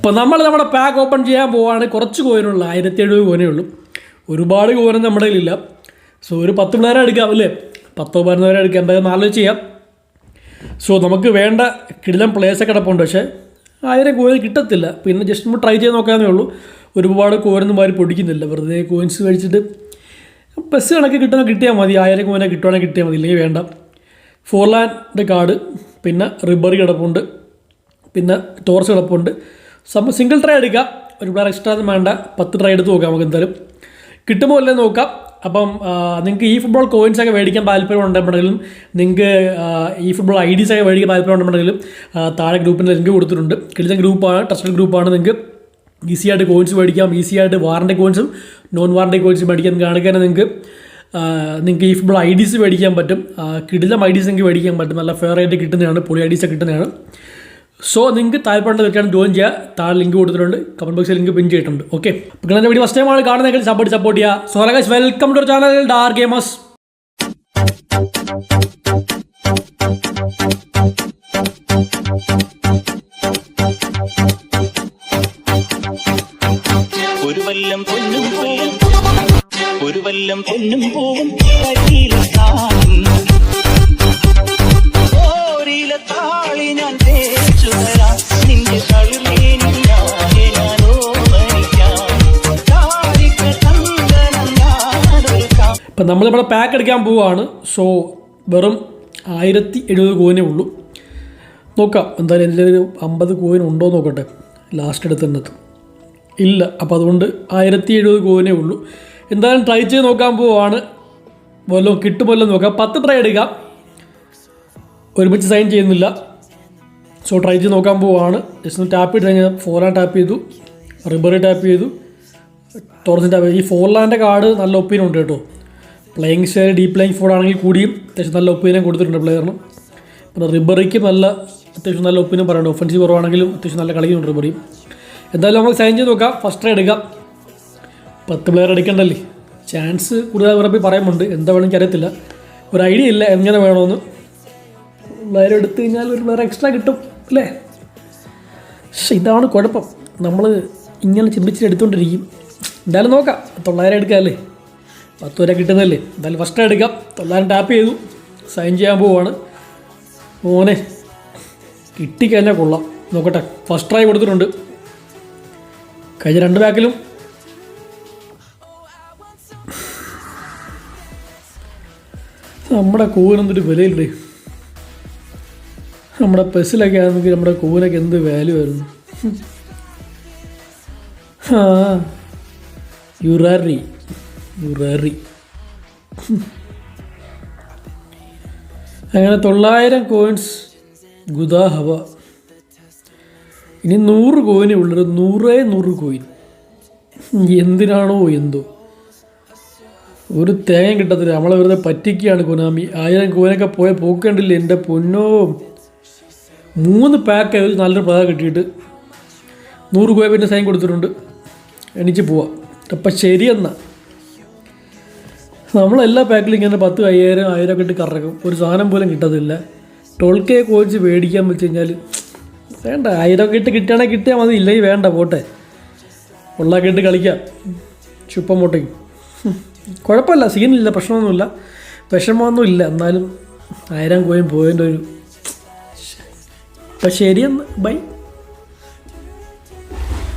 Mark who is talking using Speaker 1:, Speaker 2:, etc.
Speaker 1: അപ്പോൾ നമ്മൾ നമ്മുടെ പാക്ക് ഓപ്പൺ ചെയ്യാൻ പോവുകയാണ് കുറച്ച് കോയിനുള്ള ആയിരത്തി എഴുപത് കോയിനേ ഉള്ളൂ. ഒരുപാട് കോയിനും നമ്മുടെ കയ്യിലില്ല. സോ ഒരു പത്ത് പിള്ളേരെ എടുക്കാം അല്ലേ? പത്തോ പതിനൊന്ന് വരെ എടുക്കാം. എന്തായാലും ആലോചിച്ച് ചെയ്യാം. സോ നമുക്ക് വേണ്ട കിടിലം പ്ലേസൊക്കെ കിടപ്പുണ്ട്. പക്ഷേ ആയിരം കോയിൻ കിട്ടത്തില്ല. പിന്നെ ജസ്റ്റ് നമ്മൾ ട്രൈ ചെയ്ത് നോക്കാമെന്നേ ഉള്ളൂ. ഒരുപാട് കോയിനൊന്നും മാറി പൊടിക്കുന്നില്ല. വെറുതെ കോയിൻസ് കഴിച്ചിട്ട് ബസ് കണക്ക് കിട്ടുന്ന കിട്ടിയാൽ മതി. ആയിരം കോയിനെ കിട്ടുവാണെങ്കിൽ കിട്ടിയാൽ മതി. ഇല്ലെങ്കിൽ വേണ്ട. Forlan card. പിന്നെ റിബറി കിടപ്പുണ്ട്. പിന്നെ ടോർച്ച് കിടപ്പുണ്ട്. സം സിംഗിൾ ട്രൈ എടുക്കുക ഒരു പ്ലെയർ എക്സ്ട്രാ ഒന്നും വേണ്ട. പത്ത് ട്രൈ എടുത്ത് നോക്കാം നമുക്ക് എന്തായാലും. കിട്ടുമോ അല്ലേ നോക്കാം. അപ്പം നിങ്ങൾക്ക് ഈ ഫുട്ബോൾ കോയിൻസ് ഒക്കെ മേടിക്കാൻ താല്പര്യം ഉണ്ടെന്നുണ്ടെങ്കിലും നിങ്ങൾക്ക് ഈ ഫുട്ബോൾ ഐ ഡീസ് ഒക്കെ മേടിക്കാൻ താല്പര്യം ഉണ്ടെന്നുണ്ടെങ്കിലും താഴെ ഗ്രൂപ്പിന്റെ ലിങ്ക് കൊടുത്തിട്ടുണ്ട്. കിളിച്ച ഗ്രൂപ്പാണ് ട്രസ്റ്റഡ് ഗ്രൂപ്പാണ് നിങ്ങൾക്ക് ഈസി ആയിട്ട് കോയിൻസ് മേടിക്കാം. ഈസി ആയിട്ട് വാറന്റെ കോയിൻസും നോൺ വാറന്റെ കോയിൻസും മേടിക്കാൻ കാണിക്കാൻ നിങ്ങൾക്ക് നിങ്ങൾക്ക് ഈ ഫുട്ബോൾ ഐ ഡീസ് മേടിക്കാൻ പറ്റും. കിടിലം ഐ ഡീസ് നിങ്ങൾക്ക് മേടിക്കാൻ പറ്റും. നല്ല ഫെയർ ആയിട്ട് കിട്ടുന്നതാണ് പൊളി ഐ ഡീസ് കിട്ടുന്നതാണ്. സോ നിങ്ങൾക്ക് താല്പര്യമുള്ള വെച്ചാൽ ജോയിൻ ചെയ്യുക താഴെ ലിങ്ക് കൊടുത്തിട്ടുണ്ട്. കമന്റ് ബോക്സിൽ ലിങ്ക് പിൻ ചെയ്തിട്ടുണ്ട്. ഓക്കെ നിങ്ങൾ എന്റെ വീഡിയോ ഫസ്റ്റ് ടൈം ടൈമാണ് കാണുന്നതെങ്കിൽ സപ്പോർട്ട് സപ്പോർട്ട് ചെയ്യുക. So guys welcome to channel Dar gamers
Speaker 2: ഒരു വല്ലം ഒരു വല്ലം
Speaker 1: ഇപ്പം നമ്മളിവിടെ പാക്ക് എടുക്കാൻ പോവുകയാണ് സോ വെറും ആയിരത്തി എഴുപത് കോയിനേ ഉള്ളൂ. നോക്കാം എന്തായാലും എന്റെ ഒരു അമ്പത് കോയിൻ ഉണ്ടോ നോക്കട്ടെ. ലാസ്റ്റ് എടുത്തിനകത്ത് ഇല്ല അപ്പോൾ അതുകൊണ്ട് ആയിരത്തി എഴുപത് കോയിനേ ഉള്ളൂ. എന്തായാലും ട്രൈ ചെയ്ത് നോക്കാൻ പോവുകയാണ് വല്ലതും കിട്ടുമല്ലോ നോക്കാം. പത്ത് ട്രൈ എടുക്കാം. ഒരുമിച്ച് സൈൻ ചെയ്യുന്നില്ല. സോ ട്രൈ ചെയ്ത് നോക്കാൻ പോവാണ്. ജസ്റ്റ് ഒന്ന് ടാപ്പ് ചെയ്ത് കഴിഞ്ഞാൽ ഫോറാൻ ടാപ്പ് ചെയ്തു. റിബറി ടാപ്പ് ചെയ്തു. ടോർസിന്റെ ടാപ്പ് ഈ ഫോർലാന്റെ കാർഡ് നല്ല ഒപ്പീനിയൻ ഉണ്ട് കേട്ടോ. Playing style deep playing for ആണെങ്കിൽ കൂടിയും അത്യാവശ്യം നല്ല ഒപ്പീനിയൻ കൊടുത്തിട്ടുണ്ട് പ്ലെയറിന് പിന്നെ റിബറിക്ക് നല്ല അത്യാവശ്യം നല്ല ഒപ്പീനിയൻ പറയുന്നുണ്ട്. ഒഫൻസീവ് കുറവാണെങ്കിലും അത്യാവശ്യം നല്ല കളിയുണ്ട് റിബറിയും എന്തായാലും നമ്മൾ സൈൻ ചെയ്ത് നോക്കാം. ഫസ്റ്റ് ട്രൈ എടുക്കാം. പത്ത് പ്ലെയർ എടുക്കണ്ടല്ലേ? ചാൻസ് കൂടുതൽ അവരെ പറയുന്നുണ്ട്. എന്താ വേണമെങ്കിൽ അറിയത്തില്ല. ഒരു ഐഡിയ ഇല്ല എങ്ങനെ വേണമെന്ന്. പ്ലെയർ എടുത്തു കഴിഞ്ഞാൽ ഒരു പ്ലെയർ എക്സ്ട്രാ കിട്ടും അല്ലേ? പക്ഷെ ഇതാണ് കുഴപ്പം. നമ്മൾ ഇങ്ങനെ ചിന്തിച്ചിട്ട് എടുത്തുകൊണ്ടിരിക്കും എന്തായാലും നോക്കാം. തൊള്ളായിരം എടുക്കാമല്ലേ പത്ത് വരെ കിട്ടുന്നതല്ലേ? എന്തായാലും ഫസ്റ്റ് എടുക്കാം. തൊള്ളായിരം ടാപ്പ് ചെയ്തു. സൈൻ ചെയ്യാൻ പോവാണ്. മോനെ കിട്ടിക്കഴിഞ്ഞാൽ കൊള്ളാം. നോക്കട്ടെ. ഫസ്റ്റ് ട്രൈ കൊടുത്തിട്ടുണ്ട്. കഴിഞ്ഞ രണ്ട് ബാക്കിലും നമ്മുടെ കൂവിനെന്തൊരു വിലയില്ലേ? നമ്മുടെ പെസിലൊക്കെ ആണെങ്കിൽ നമ്മുടെ കൂവിനൊക്കെ എന്ത് വാല്യൂ ആയിരുന്നു? ആ യുറാറി അങ്ങനെ തൊള്ളായിരം കോയിൻസ് ഗുദാഹവ ഇനി നൂറ് കോയിനേ ഉള്ളൊരു നൂറേ നൂറ് കോയിൻ എന്തിനാണോ എന്തോ. ഒരു തേങ്ങ കിട്ടത്തില്ല. നമ്മളെ വെറുതെ പറ്റിക്കുകയാണ് കൊനാമി. ആയിരം കോയിനൊക്കെ പോയ പോക്കേണ്ടില്ല എന്റെ പൊന്നോ? മൂന്ന് പാക്ക് ഒരു നല്ലൊരു പ്രധാന കിട്ടിയിട്ട് നൂറ് കോയ പിന്നെ സൈൻ കൊടുത്തിട്ടുണ്ട്. എണീച്ച് പോവാം. അപ്പം ശരിയെന്നാ. നമ്മളെല്ലാ പാക്കിലും ഇങ്ങനെ പത്ത് അയ്യായിരം ആയിരം ഒക്കെ ഇട്ട് കറക്കും. ഒരു സാധനം പോലും കിട്ടത്തില്ല. ടോൾക്കെ കെ കോച്ച് മേടിക്കാൻ വെച്ച് കഴിഞ്ഞാൽ വേണ്ട. ആയിരം ഒക്കെ ഇട്ട് കിട്ടുകയാണെങ്കിൽ കിട്ടിയാൽ മതി. ഇല്ലെങ്കിൽ വേണ്ട പോട്ടെ. ഉള്ളൊക്കെ ഇട്ട് കളിക്കാം. ചുപ്പം മുട്ടയും. കുഴപ്പമില്ല. സീനില്ല. പ്രശ്നമൊന്നുമില്ല. വിഷമമൊന്നും ഇല്ല. എന്നാലും ആയിരം കോയും പോയതിന്റെ ഒരു അപ്പം ശരിയെന്ന്. ബൈ.